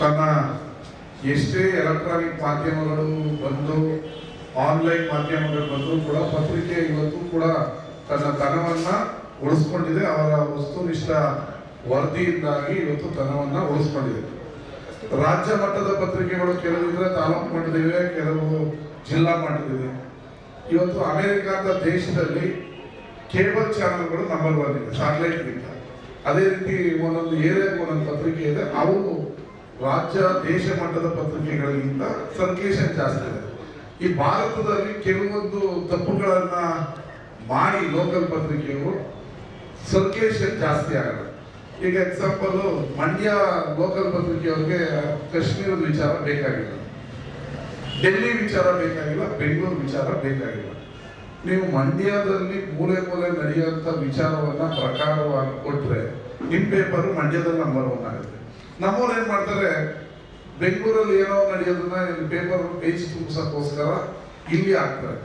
ತನ್ನ ಎಷ್ಟೇ ಎಲೆಕ್ಟ್ರಾನಿಕ್ ಮಾಧ್ಯಮಗಳು ಬಂದು ಆನ್ಲೈನ್ ಮಾಧ್ಯಮಗಳು ಬಂದರೂ ಕೂಡ ಪತ್ರಿಕೆ ಇವತ್ತು ಕೂಡ ತನ್ನ ತನವನ್ನು ಉಳಿಸ್ಕೊಂಡಿದೆ. ಅವರ ವಸ್ತುನಿಷ್ಠ ವರದಿಯಿಂದಾಗಿ ಇವತ್ತು ತನವನ್ನು ಉಳಿಸ್ಕೊಂಡಿದೆ. ರಾಜ್ಯ ಮಟ್ಟದ ಪತ್ರಿಕೆಗಳು ಕೆಲವಿದ್ರೆ ತಾಲೂಕು ಮಟ್ಟದಿವೆ ಕೆಲವು ಜಿಲ್ಲಾ ಮಟ್ಟದಿವೆ ಇವತ್ತು ಅಮೆರಿಕಾದ ದೇಶದಲ್ಲಿ ಕೇಬಲ್ ಚಾನಲ್ಗಳು ನಂಬರ್ ಒನ್ ಇದೆ ಸ್ಯಾಟಲೈಟ್ ಗಿಂತ. ಅದೇ ರೀತಿ ಒಂದೊಂದು ಏರಿಯಾಗೆ ಒಂದೊಂದು ಪತ್ರಿಕೆ ಇದೆ, ಅವು ರಾಜ್ಯ, ದೇಶ ಮಟ್ಟದ ಪತ್ರಿಕೆಗಳಿಗಿಂತ ಸರ್ಕ್ಯುಲೇಷನ್ ಜಾಸ್ತಿ ಇದೆ. ಈ ಭಾರತದಲ್ಲಿ ಕೆಲವೊಂದು ತಪ್ಪುಗಳನ್ನ ಮಾಡಿ ಲೋಕಲ್ ಪತ್ರಿಕೆಯು ಸರ್ಕ್ಯುಲೇಷನ್ ಜಾಸ್ತಿ ಆಗಲ್ಲ. ಈಗ ಎಕ್ಸಾಂಪಲ್ ಮಂಡ್ಯ ಲೋಕಲ್ ಪತ್ರಿಕೆಯವ್ರಿಗೆ ಕಾಶ್ಮೀರದ ವಿಚಾರ ಬೇಕಾಗಿಲ್ಲ. ಡೆಲ್ಲಿ ವಿಚಾರ ಬೇಕಾಗಿಲ್ಲ ಬೆಂಗಳೂರು ವಿಚಾರ ಬೇಕಾಗಿಲ್ಲ. ನೀವು ಮಂಡ್ಯದಲ್ಲಿ ಮೂಲೆ ಮೂಲೆ ನಡೆಯುವಂತ ವಿಚಾರವನ್ನ ಪ್ರಕಾರವಾಗಿ ಕೊಟ್ರೆ ನಿಮ್ ಪೇಪರ್ ಮಂಡ್ಯದಲ್ಲಿ ನಂಬರ್ ಒನ್ ಆಗುತ್ತೆ. ನಮ್ಮವ್ರು ಏನ್ ಮಾಡ್ತಾರೆ, ಬೆಂಗಳೂರಲ್ಲಿ ಏನೋ ನಡೆಯೋದನ್ನ ಇಲ್ಲಿ ಪೇಪರ್ ಪೇಜ್ ತುಂಬಿಸಕ್ಕೋಸ್ಕರ ಇಲ್ಲಿ ಹಾಕ್ತಾರೆ.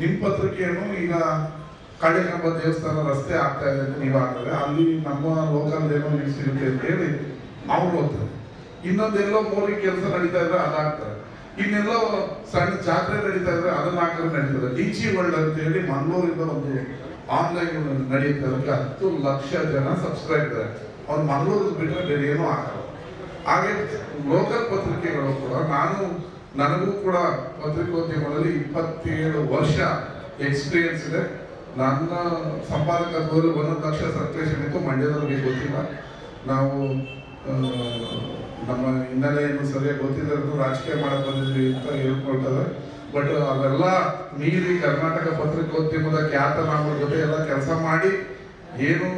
ನಿಮ್ ಪತ್ರಿಕೆಯನ್ನು ಈಗ ಕಾಳಿಕಾಂಬ ದೇವಸ್ಥಾನ ರಸ್ತೆ ಆಗ್ತಾ ಇದೆ ಅಂತ ನೀವು ಹಾಕಿದ್ರೆ ಅಲ್ಲಿ ನಮ್ಮ ಲೋಕಲ್ ಏನೋ ನೀವು ಸಿಗುತ್ತೆ ಅಂತ ಹೇಳಿ ಅವ್ರು ಓದ್ತಾರೆ. ಇನ್ನೊಂದೆಲ್ಲೋ ಮೋರಿ ಕೆಲಸ ನಡೀತಾ ಇದ್ರೆ ಅದಾಗ್ತಾರೆ ಇನ್ನೆಲ್ಲೋ ಸಣ್ಣ ಜಾತ್ರೆ ನಡೀತಾ ಇದ್ರೆ ಅದನ್ನ ಹಾಕಿದ್ರೆ ನಡೀತದೆ. ಡಿಚಿ ವರ್ಲ್ಡ್ ಅಂತ ಹೇಳಿ ಮಂಗಳೂರಿಂದ ಒಂದು ಆನ್ಲೈನ್ ನಡೆಯುತ್ತೆ ಅದಕ್ಕೆ ಹತ್ತು ಲಕ್ಷ ಜನ ಸಬ್ಸ್ಕ್ರೈಬ್ ಇದ್ದಾರೆ. ಅವ್ರು ಮಂಗಳೂರು ಬಿಟ್ಟರೆ ಬೇರೆ ಏನೋ ಆಗಲ್ಲ ಹಾಗೆ ಲೋಕಲ್ ಪತ್ರಿಕೆಗಳು ಕೂಡ, ನಾನು, ನನಗೂ ಕೂಡ ಪತ್ರಿಕೋದ್ಯಮದಲ್ಲಿ ಇಪ್ಪತ್ತೇಳು ವರ್ಷ ಎಕ್ಸ್ಪೀರಿಯನ್ಸ್ ಇದೆ. ನನ್ನ ಸಂಪಾದಕತ್ವದಲ್ಲಿ ಒಂದೊಂದು ಲಕ್ಷ ಸರ್ಕ್ಯುಲೇಷನ್ ಇತ್ತು ಮಂಡ್ಯದಲ್ಲಿ ಗೊತ್ತಿಲ್ಲ. ನಾವು ನಮ್ಮ ಹಿನ್ನೆಲೆಯನ್ನು ಸರಿಯಾಗಿ ಗೊತ್ತಿದ್ರು ರಾಜಕೀಯ ಮಾಡಕ್ಕೆ ಬಂದಿದ್ವಿ ಅಂತ ಹೇಳ್ಕೊಳ್ತಾರೆ. ಬಟ್ ಅವೆಲ್ಲ ಮೀರಿ ಕರ್ನಾಟಕ ಪತ್ರಿಕೋದ್ಯಮದ ಖ್ಯಾತನಾಮರ ಜೊತೆ ಎಲ್ಲ ಕೆಲಸ ಮಾಡಿ, ಏನು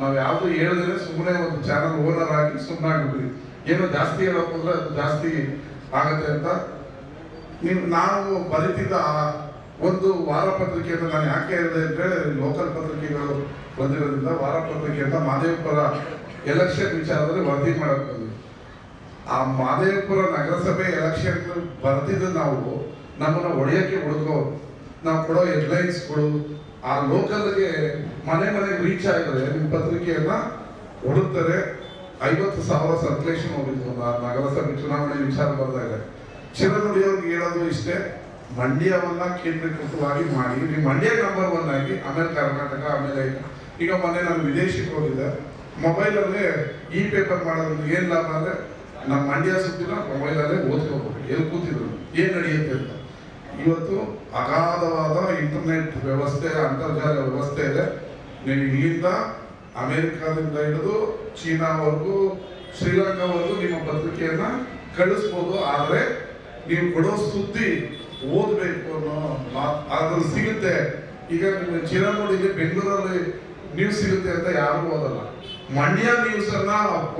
ನಾವು ಯಾವುದು ಹೇಳಿದ್ರೆ ಸುಮ್ಮನೆ ಒಂದು ಚಾನಲ್ ಓನರ್ ಆಗಿ ಸುಮ್ಮನೆ ಆಗ್ಬಿಟ್ವಿ ಏನು ಜಾಸ್ತಿ ಹೇಳಕ್ ಹೋದ್ರೆ ಅದು ಜಾಸ್ತಿ ಆಗತ್ತೆ ಅಂತ ನೀವು ನಾವು ಬರೀತಿದ್ದ ಒಂದು ವಾರ ಪತ್ರಿಕೆ ಅಂತ ನಾನು ಯಾಕೆ ಹೇಳಿದೆ ಹೇಳಿ ಲೋಕಲ್ ಪತ್ರಿಕೆಗಳು ಬಂದಿರೋದ್ರಿಂದ ವಾರ ಪತ್ರಿಕೆ ಅಂತ ಮಾದೇವಪುರ ಎಲೆಕ್ಷನ್ ವಿಚಾರದಲ್ಲಿ ವರದಿ ಮಾಡಕ್ ಬಂದ್ವಿ. ಆ ಮಾದೇವಪುರ ನಗರಸಭೆ ಎಲೆಕ್ಷನ್ ಬರೆದಿದ್ದು ನಾವು ನಮ್ಮನ್ನ ಒಡೆಯಕ್ಕೆ ಹುಡುಕೋ, ನಾವು ಕೊಡೋ ಹೆಡ್ಲೈನ್ಸ್ಗಳು ಆ ಲೋಕಲ್ಗೆ ಮನೆ ಮನೆಗೆ ರೀಚ್ ಆಗಿದ್ರೆ ನಿಮ್ಮ ಪತ್ರಿಕೆಯನ್ನ ಹುಡುಕ್ತಾರೆ. ಐವತ್ತು ಸಾವಿರ ಸರ್ಕ್ಯುಲೇಷನ್ ಆ ನಗರಸಭೆ ಚುನಾವಣೆ ವಿಚಾರ ಬಂದಾಗ ಚಿರನುಡಿಯವ್ರಿಗೆ ಹೇಳೋದು ಇಷ್ಟೇ, ಮಂಡ್ಯವನ್ನ ಕೇಂದ್ರೀಕೃತವಾಗಿ ಮಾಡಿ ನೀವು ಮಂಡ್ಯ ನಂಬರ್ ಒನ್ ಆಗಿ, ಆಮೇಲೆ ಕರ್ನಾಟಕ, ಆಮೇಲೆ ಈಗ ಮೊನ್ನೆ ನಾನು ವಿದೇಶಕ್ಕೆ ಹೋಗಿದ್ದೆ. ಮೊಬೈಲಲ್ಲೇ ಈ ಪೇಪರ್ ಮಾಡೋದ್ರಿಂದ ಏನ್ ಲಾಭ ಅಂದ್ರೆ ನಮ್ಮ ಮಂಡ್ಯ ಸುತ್ತಿನ ಮೊಬೈಲಲ್ಲೇ ಓದ್ಕೋಬೇಕು. ಎಲ್ಲಿ ಕೂತಿದ್ರು? ಏನ್ ನಡೆಯುತ್ತೆ ಅಂತ. ಇವತ್ತು ಅಗಾಧವಾದ ಇಂಟರ್ನೆಟ್ ವ್ಯವಸ್ಥೆ, ಅಂತರ್ಜಾಲ ವ್ಯವಸ್ಥೆ ಇದೆ. ನೀವು ಇಲ್ಲಿಂದ ಅಮೆರಿಕಾದಿಂದ ಹಿಡಿದು ಚೀನಾವರೆಗೂ, ಶ್ರೀಲಂಕಾವರೆಗೂ ನಿಮ್ಮ ಪತ್ರಿಕೆಯನ್ನ ಕಳಿಸ್ಬೋದು. ಆದ್ರೆ ನೀವು ಕೊಡೋ ಸುದ್ದಿ ಓದ್ಬೇಕು ಅನ್ನೋ ಅದ್ರಲ್ಲಿ ಸಿಗುತ್ತೆ. ಈಗ ನಿಮ್ಮ ಚೀನಾ ನೋಡಿದ್ರೆ ಬೆಂಗಳೂರಲ್ಲಿ ನ್ಯೂಸ್ ಸಿಗುತ್ತೆ ಅಂತ ಯಾರು ಓದಲ್ಲ. ಮಂಡ್ಯ ನ್ಯೂಸ್ ಅನ್ನ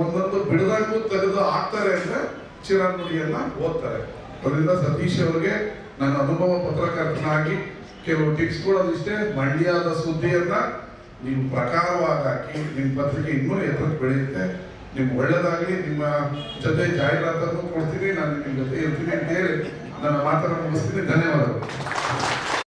ಒಂದೊಂದು ಬಿಡದಾಗೂ ತೆಗೆದು ಹಾಕ್ತಾರೆ ಅಂದ್ರೆ ಚಿರಾನುಡಿಯನ್ನ ಓದ್ತಾರೆ. ಅದರಿಂದ ಸತೀಶ್ ಅವರಿಗೆ ನನ್ನ ಅನುಭವ ಪತ್ರಕರ್ತನಾಗಿ ಕೆಲವು ಟಿಪ್ಸ್ ಕೊಡೋದಿಷ್ಟೇ. ಮಂಡ್ಯದ ಸುದ್ದಿಯನ್ನ ನೀವು ಪ್ರಕಾರವಾಗಿ ಹಾಕಿ ನಿಮ್ಮ ಪತ್ರಿಕೆ ಇನ್ನೂ ಎತ್ತರಕ್ಕೆ ಬೆಳೆಯುತ್ತೆ. ನಿಮ್ಗೆ ಒಳ್ಳೇದಾಗಲಿ, ನಿಮ್ಮ ಜೊತೆ ಜಾಹೀರಾತನ್ನು ಕೊಡ್ತೀನಿ, ನಾನು ನಿಮ್ಮ ಜೊತೆ ಇರ್ತೀನಿ ಅಂತ ಹೇಳಿ ನನ್ನ ಮಾತನ್ನು ಮುಗಿಸ್ತೀನಿ. ಧನ್ಯವಾದಗಳು.